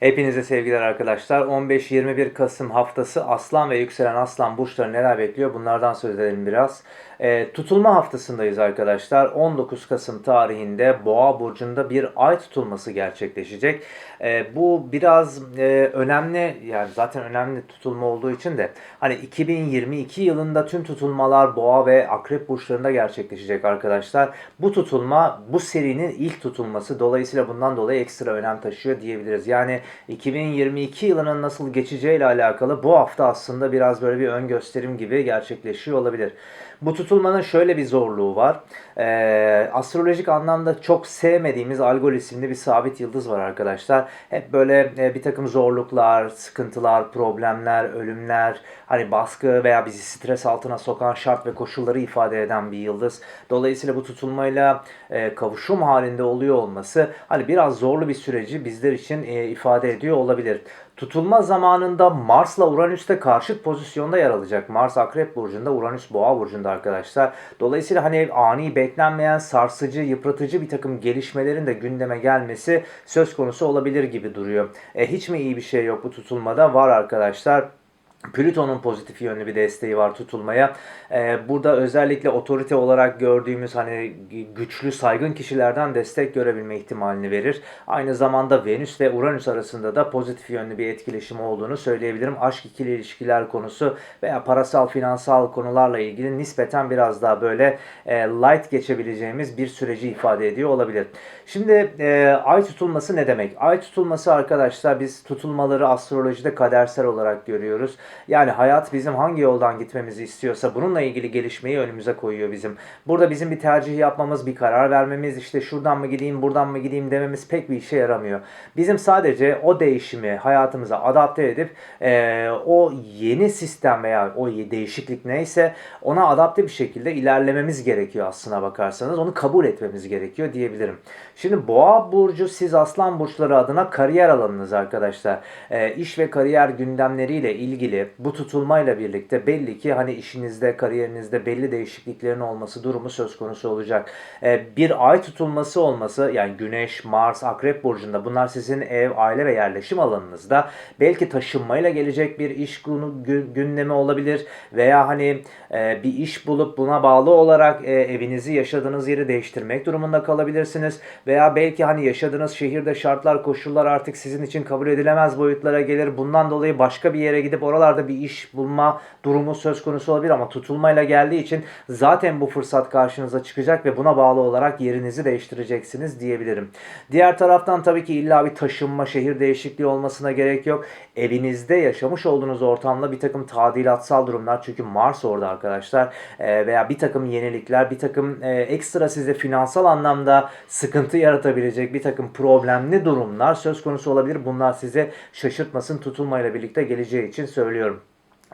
Hepinize sevgiler arkadaşlar. 15-21 Kasım haftası Aslan ve yükselen Aslan burçları neler bekliyor? Bunlardan söz edelim biraz. E, tutulma haftasındayız arkadaşlar. 19 Kasım tarihinde Boğa burcunda bir ay tutulması gerçekleşecek. E, bu biraz e, önemli yani zaten önemli tutulma olduğu için de hani 2022 yılında tüm tutulmalar Boğa ve Akrep burçlarında gerçekleşecek arkadaşlar. Bu tutulma bu serinin ilk tutulması. Dolayısıyla bundan dolayı ekstra önem taşıyor diyebiliriz. Yani 2022 yılının nasıl geçeceğiyle alakalı bu hafta aslında biraz böyle bir ön gösterim gibi gerçekleşiyor olabilir. Bu tutulmanın şöyle bir zorluğu var. Ee, astrolojik anlamda çok sevmediğimiz Algol isimli bir sabit yıldız var arkadaşlar. Hep böyle e, bir takım zorluklar, sıkıntılar, problemler, ölümler, hani baskı veya bizi stres altına sokan şart ve koşulları ifade eden bir yıldız. Dolayısıyla bu tutulmayla e, kavuşum halinde oluyor olması hani biraz zorlu bir süreci bizler için e, ifade ediyor olabilir. Tutulma zamanında Mars'la Uranüs'te karşıt pozisyonda yer alacak. Mars Akrep Burcu'nda, Uranüs Boğa Burcu'nda arkadaşlar. Dolayısıyla hani ani beklenmeyen, sarsıcı, yıpratıcı bir takım gelişmelerin de gündeme gelmesi söz konusu olabilir gibi duruyor. E, hiç mi iyi bir şey yok bu tutulmada? Var arkadaşlar. Plüton'un pozitif yönlü bir desteği var tutulmaya. Ee, burada özellikle otorite olarak gördüğümüz hani güçlü saygın kişilerden destek görebilme ihtimalini verir. Aynı zamanda Venüs ve Uranüs arasında da pozitif yönlü bir etkileşim olduğunu söyleyebilirim. Aşk ikili ilişkiler konusu veya parasal finansal konularla ilgili nispeten biraz daha böyle e, light geçebileceğimiz bir süreci ifade ediyor olabilir. Şimdi e, ay tutulması ne demek? Ay tutulması arkadaşlar biz tutulmaları astrolojide kadersel olarak görüyoruz. Yani hayat bizim hangi yoldan gitmemizi istiyorsa bununla ilgili gelişmeyi önümüze koyuyor bizim. Burada bizim bir tercih yapmamız, bir karar vermemiz, işte şuradan mı gideyim, buradan mı gideyim dememiz pek bir işe yaramıyor. Bizim sadece o değişimi hayatımıza adapte edip e, o yeni sistem veya o değişiklik neyse ona adapte bir şekilde ilerlememiz gerekiyor aslına bakarsanız. Onu kabul etmemiz gerekiyor diyebilirim. Şimdi Boğa burcu siz Aslan burçları adına kariyer alanınız arkadaşlar. E, iş ve kariyer gündemleriyle ilgili bu tutulmayla birlikte belli ki hani işinizde, kariyerinizde belli değişikliklerin olması durumu söz konusu olacak. Ee, bir ay tutulması olması yani Güneş, Mars, Akrep burcunda bunlar sizin ev, aile ve yerleşim alanınızda belki taşınmayla gelecek bir iş gündemi olabilir veya hani e, bir iş bulup buna bağlı olarak e, evinizi yaşadığınız yeri değiştirmek durumunda kalabilirsiniz veya belki hani yaşadığınız şehirde şartlar, koşullar artık sizin için kabul edilemez boyutlara gelir. Bundan dolayı başka bir yere gidip oralar buralarda bir iş bulma durumu söz konusu olabilir ama tutulmayla geldiği için zaten bu fırsat karşınıza çıkacak ve buna bağlı olarak yerinizi değiştireceksiniz diyebilirim. Diğer taraftan tabii ki illa bir taşınma, şehir değişikliği olmasına gerek yok. Evinizde yaşamış olduğunuz ortamda bir takım tadilatsal durumlar çünkü Mars orada arkadaşlar e, veya bir takım yenilikler, bir takım e, ekstra size finansal anlamda sıkıntı yaratabilecek bir takım problemli durumlar söz konusu olabilir. Bunlar size şaşırtmasın tutulmayla birlikte geleceği için söylüyorum söylüyorum.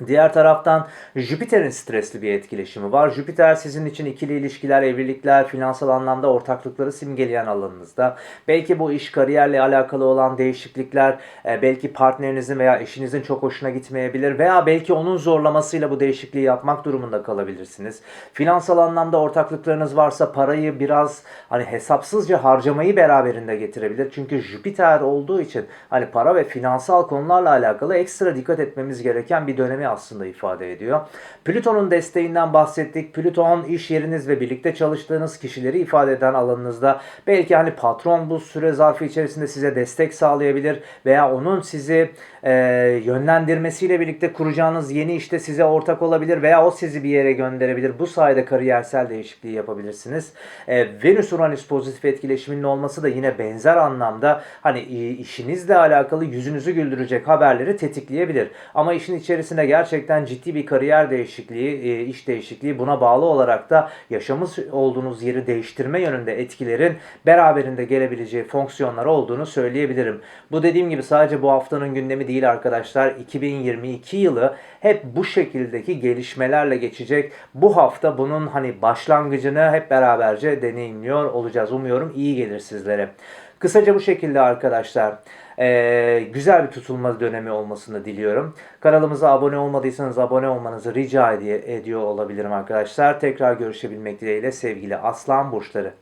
Diğer taraftan Jüpiter'in stresli bir etkileşimi var. Jüpiter sizin için ikili ilişkiler, evlilikler, finansal anlamda ortaklıkları simgeleyen alanınızda. Belki bu iş kariyerle alakalı olan değişiklikler e, belki partnerinizin veya eşinizin çok hoşuna gitmeyebilir veya belki onun zorlamasıyla bu değişikliği yapmak durumunda kalabilirsiniz. Finansal anlamda ortaklıklarınız varsa parayı biraz hani hesapsızca harcamayı beraberinde getirebilir. Çünkü Jüpiter olduğu için hani para ve finansal konularla alakalı ekstra dikkat etmemiz gereken bir dönemi aslında ifade ediyor. Plüton'un desteğinden bahsettik. Plüton iş yeriniz ve birlikte çalıştığınız kişileri ifade eden alanınızda belki hani patron bu süre zarfı içerisinde size destek sağlayabilir veya onun sizi e, yönlendirmesiyle birlikte kuracağınız yeni işte size ortak olabilir veya o sizi bir yere gönderebilir. Bu sayede kariyersel değişikliği yapabilirsiniz. E, Venüs Uranüs pozitif etkileşiminin olması da yine benzer anlamda hani işinizle alakalı yüzünüzü güldürecek haberleri tetikleyebilir. Ama işin içerisinde gerçekten ciddi bir kariyer değişikliği, e, iş değişikliği buna bağlı olarak da yaşamış olduğunuz yeri değiştirme yönünde etkilerin beraberinde gelebileceği fonksiyonlar olduğunu söyleyebilirim. Bu dediğim gibi sadece bu haftanın gündemi değil arkadaşlar. 2022 yılı hep bu şekildeki gelişmelerle geçecek. Bu hafta bunun hani başlangıcını hep beraberce deneyimliyor olacağız. Umuyorum iyi gelir sizlere. Kısaca bu şekilde arkadaşlar. Ee, güzel bir tutulma dönemi olmasını diliyorum. Kanalımıza abone olmadıysanız abone olmanızı rica ediyor olabilirim arkadaşlar. Tekrar görüşebilmek dileğiyle sevgili Aslan Burçları.